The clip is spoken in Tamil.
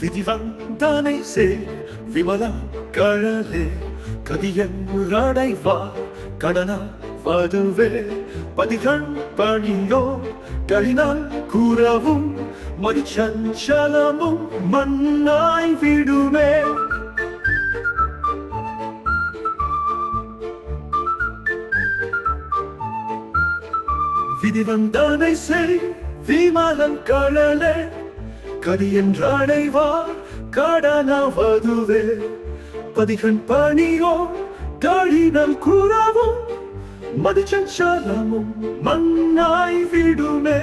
விதிவந்தானை சே விமலா கழலே கதியன் அடைவா கடனா வதுவே பதிகள் பணியோ கழினால் கூறவும் மதிச்சலமும் மண்ணாய் விடுமே. விதிவந்தானை செய் விமலன் கடலே கதியென்றடைவா கடனவதுவே. பதிகன் பணியோ கழினல் கூறவும் மதிச்சஞ்சலமும் மண்ணாய் விடுமே.